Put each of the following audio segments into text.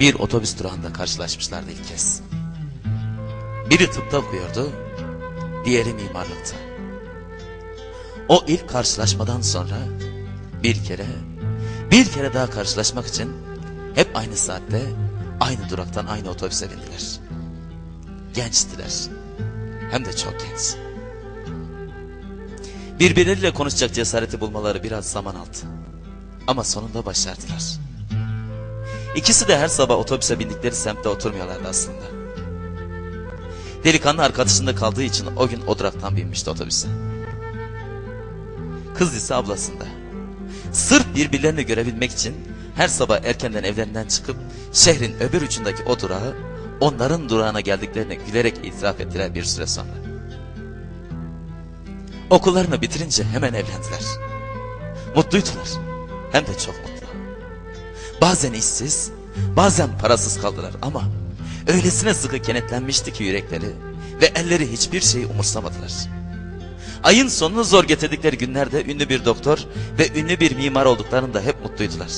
bir otobüs durağında karşılaşmışlardı ilk kez. Biri tıpta okuyordu, diğeri mimarlıkta. O ilk karşılaşmadan sonra bir kere, bir kere daha karşılaşmak için hep aynı saatte, aynı duraktan aynı otobüse bindiler. Gençtiler. Hem de çok genç. Birbirleriyle konuşacak cesareti bulmaları biraz zaman aldı. Ama sonunda başardılar. İkisi de her sabah otobüse bindikleri semtte oturmuyorlardı aslında. Delikanlı arkadaşında kaldığı için o gün o duraktan binmişti otobüse. Kız ise ablasında. Sırf birbirlerini görebilmek için her sabah erkenden evlerinden çıkıp şehrin öbür ucundaki o durağı onların durağına geldiklerine gülerek itiraf ettiler bir süre sonra. Okullarını bitirince hemen evlendiler. Mutluydular. Hem de çok mutlu. Bazen işsiz, bazen parasız kaldılar ama öylesine sıkı kenetlenmişti ki yürekleri ve elleri hiçbir şeyi umursamadılar. Ayın sonunu zor getirdikleri günlerde ünlü bir doktor ve ünlü bir mimar olduklarında hep mutluydular.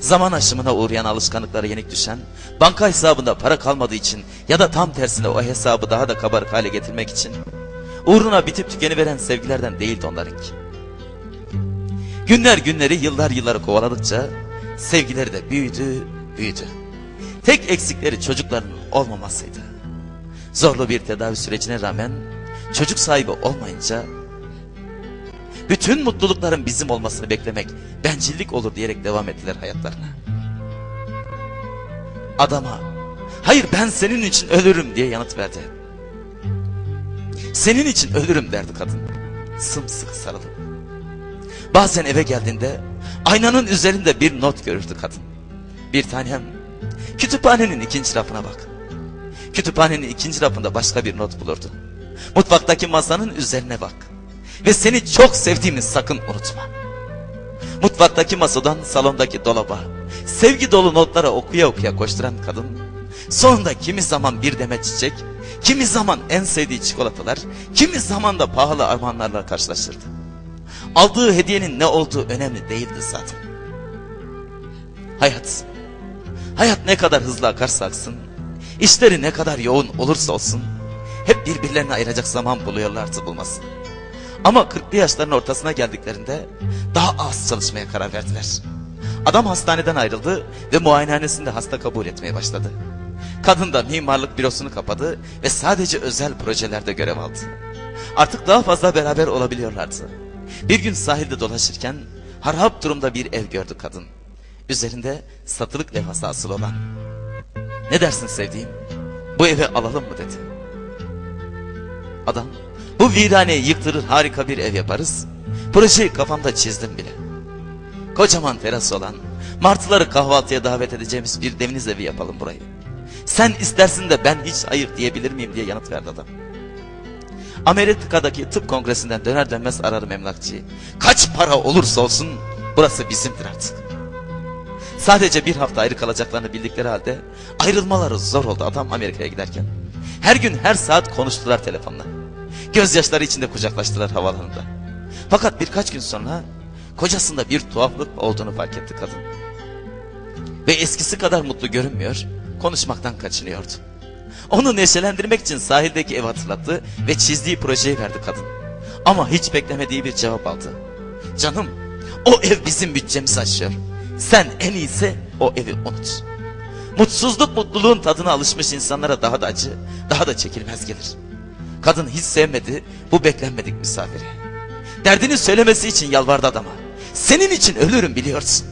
Zaman aşımına uğrayan alışkanlıklara yenik düşen, banka hesabında para kalmadığı için ya da tam tersine o hesabı daha da kabarık hale getirmek için uğruna bitip tükeniveren sevgilerden değildi onlarınki. Günler günleri yıllar yılları kovaladıkça sevgileri de büyüdü, büyüdü. Tek eksikleri çocuklarının olmamasıydı. Zorlu bir tedavi sürecine rağmen çocuk sahibi olmayınca bütün mutlulukların bizim olmasını beklemek bencillik olur diyerek devam ettiler hayatlarına. Adama hayır ben senin için ölürüm diye yanıt verdi. Senin için ölürüm derdi kadın. Sımsıkı sarılıp. Bazen eve geldiğinde aynanın üzerinde bir not görürdü kadın. Bir tanem kütüphanenin ikinci rafına bak. Kütüphanenin ikinci rafında başka bir not bulurdu. Mutfaktaki masanın üzerine bak. Ve seni çok sevdiğimi sakın unutma. Mutfaktaki masadan salondaki dolaba, sevgi dolu notlara okuya okuya koşturan kadın, sonunda kimi zaman bir demet çiçek, kimi zaman en sevdiği çikolatalar, kimi zaman da pahalı armağanlarla karşılaşırdı. Aldığı hediyenin ne olduğu önemli değildi zaten. Hayat, hayat ne kadar hızlı akarsa aksın, işleri ne kadar yoğun olursa olsun, hep birbirlerini ayıracak zaman buluyorlardı bulmasın. Ama 40'lı yaşların ortasına geldiklerinde daha az çalışmaya karar verdiler. Adam hastaneden ayrıldı ve muayenehanesinde hasta kabul etmeye başladı. Kadın da mimarlık bürosunu kapadı ve sadece özel projelerde görev aldı. Artık daha fazla beraber olabiliyorlardı. Bir gün sahilde dolaşırken harap durumda bir ev gördü kadın. Üzerinde satılık levhası asılı olan. Ne dersin sevdiğim? Bu evi alalım mı dedi. Adam bu viraneyi yıktırır harika bir ev yaparız. Projeyi kafamda çizdim bile. Kocaman teras olan, martıları kahvaltıya davet edeceğimiz bir deniz evi yapalım burayı. Sen istersin de ben hiç hayır diyebilir miyim diye yanıt verdi adam. Amerika'daki tıp kongresinden döner dönmez ararım emlakçıyı. Kaç para olursa olsun burası bizimdir artık. Sadece bir hafta ayrı kalacaklarını bildikleri halde ayrılmaları zor oldu adam Amerika'ya giderken. Her gün her saat konuştular telefonla. Gözyaşları içinde kucaklaştılar havalarında. Fakat birkaç gün sonra kocasında bir tuhaflık olduğunu fark etti kadın. Ve eskisi kadar mutlu görünmüyor, konuşmaktan kaçınıyordu. Onu neşelendirmek için sahildeki ev hatırlattı ve çizdiği projeyi verdi kadın. Ama hiç beklemediği bir cevap aldı. Canım, o ev bizim bütçemizi aşıyor. Sen en iyisi o evi unut. Mutsuzluk mutluluğun tadına alışmış insanlara daha da acı, daha da çekilmez gelir. Kadın hiç sevmedi bu beklenmedik misafiri. Derdini söylemesi için yalvardı adama. Senin için ölürüm biliyorsun.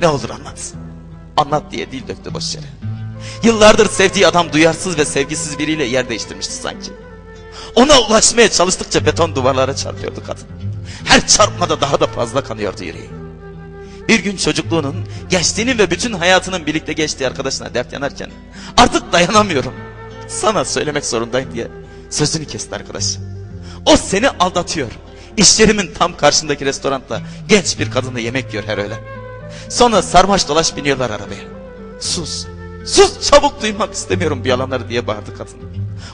Ne olur anlat. Anlat diye dil döktü boş yere. Yıllardır sevdiği adam duyarsız ve sevgisiz biriyle yer değiştirmişti sanki. Ona ulaşmaya çalıştıkça beton duvarlara çarpıyordu kadın. Her çarpmada daha da fazla kanıyordu yüreği. Bir gün çocukluğunun, gençliğinin ve bütün hayatının birlikte geçtiği arkadaşına dert yanarken artık dayanamıyorum. Sana söylemek zorundayım diye sözünü kesti arkadaş. O seni aldatıyor. İş yerimin tam karşındaki restoranda genç bir kadınla yemek yiyor her öğlen. Sonra sarmaş dolaş biniyorlar arabaya. Sus, sus çabuk duymak istemiyorum bu yalanları diye bağırdı kadın.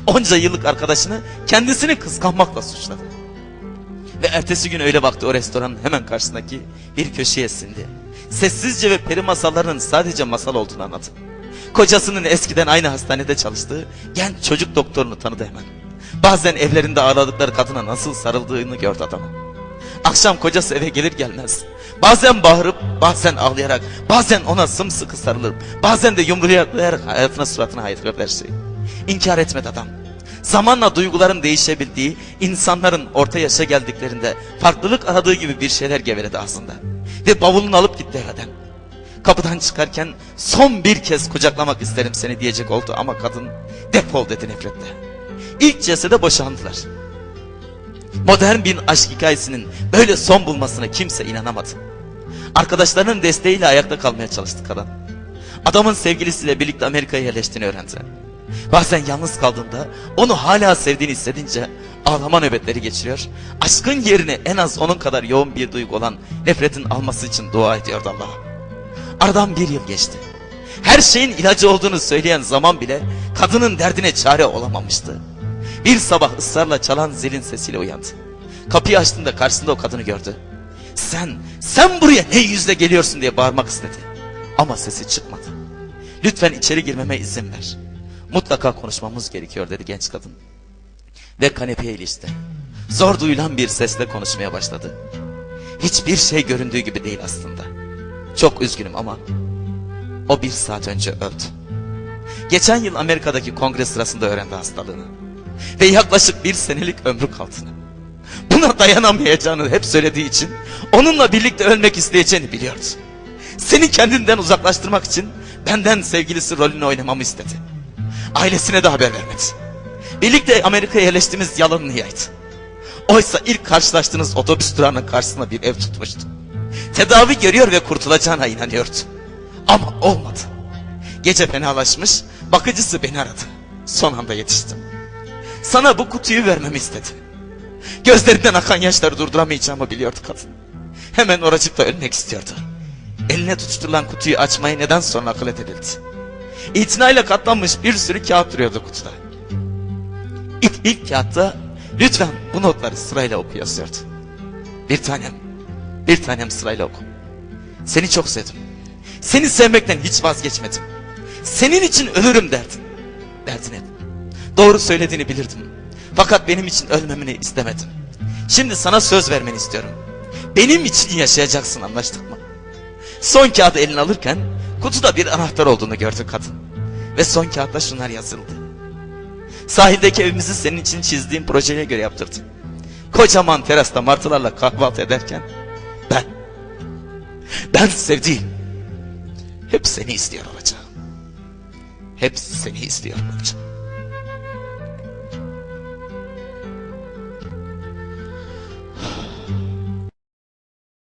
Onca yıllık arkadaşını kendisini kıskanmakla suçladı. Ve ertesi gün öyle baktı o restoranın hemen karşısındaki bir köşeye sindi. Sessizce ve peri masallarının sadece masal olduğunu anladı. Kocasının eskiden aynı hastanede çalıştığı genç çocuk doktorunu tanıdı hemen. Bazen evlerinde ağladıkları kadına nasıl sarıldığını gördü adamın. Akşam kocası eve gelir gelmez. Bazen bağırıp, bazen ağlayarak, bazen ona sımsıkı sarılır. Bazen de yumruyarak hayatına suratına haykırır her şeyi. İnkar etmedi adam. Zamanla duyguların değişebildiği, insanların orta yaşa geldiklerinde farklılık aradığı gibi bir şeyler geveledi aslında. Ve bavulunu alıp gitti evden. Kapıdan çıkarken son bir kez kucaklamak isterim seni diyecek oldu ama kadın defol dedi nefretle. İlk cesede boşandılar. Modern bir aşk hikayesinin böyle son bulmasına kimse inanamadı. Arkadaşlarının desteğiyle ayakta kalmaya çalıştı kadın. Adamın sevgilisiyle birlikte Amerika'ya yerleştiğini öğrendi. Bazen yalnız kaldığında onu hala sevdiğini hissedince ağlama nöbetleri geçiriyor. Aşkın yerine en az onun kadar yoğun bir duygu olan nefretin alması için dua ediyordu Allah'a. Aradan bir yıl geçti. Her şeyin ilacı olduğunu söyleyen zaman bile kadının derdine çare olamamıştı. Bir sabah ısrarla çalan zilin sesiyle uyandı. Kapıyı açtığında karşısında o kadını gördü. Sen, sen buraya ne yüzle geliyorsun diye bağırmak istedi. Ama sesi çıkmadı. Lütfen içeri girmeme izin ver. Mutlaka konuşmamız gerekiyor dedi genç kadın. Ve kanepeye ilişti. Zor duyulan bir sesle konuşmaya başladı. Hiçbir şey göründüğü gibi değil aslında. Çok üzgünüm ama o bir saat önce öldü. Geçen yıl Amerika'daki kongre sırasında öğrendi hastalığını. Ve yaklaşık bir senelik ömrü kaldığını. Buna dayanamayacağını hep söylediği için onunla birlikte ölmek isteyeceğini biliyordu. Seni kendinden uzaklaştırmak için benden sevgilisi rolünü oynamamı istedi. Ailesine de haber vermedi. Birlikte Amerika'ya yerleştiğimiz yalanını yaydı. Oysa ilk karşılaştığınız otobüs durağının karşısında bir ev tutmuştu. Tedavi görüyor ve kurtulacağına inanıyordu. Ama olmadı. Gece fenalaşmış, bakıcısı beni aradı. Son anda yetiştim. Sana bu kutuyu vermemi istedi. Gözlerinden akan yaşları durduramayacağımı biliyordu kadın. Hemen oracıkta ölmek istiyordu. Eline tutuşturulan kutuyu açmayı neden sonra akıl edildi. İtinayla katlanmış bir sürü kağıt duruyordu kutuda. İlk, ilk kağıtta lütfen bu notları sırayla oku yazıyordu. Bir tanem, bir tanem sırayla oku. Seni çok sevdim. Seni sevmekten hiç vazgeçmedim. Senin için ölürüm derdin. Derdin hep. Doğru söylediğini bilirdim. Fakat benim için ölmemini istemedim. Şimdi sana söz vermeni istiyorum. Benim için yaşayacaksın anlaştık mı? Son kağıdı eline alırken kutuda bir anahtar olduğunu gördü kadın. Ve son kağıtta şunlar yazıldı. Sahildeki evimizi senin için çizdiğim projeye göre yaptırdım. Kocaman terasta martılarla kahvaltı ederken ben, ben sevdiğim, hep seni istiyor olacağım. Hep seni istiyor olacağım.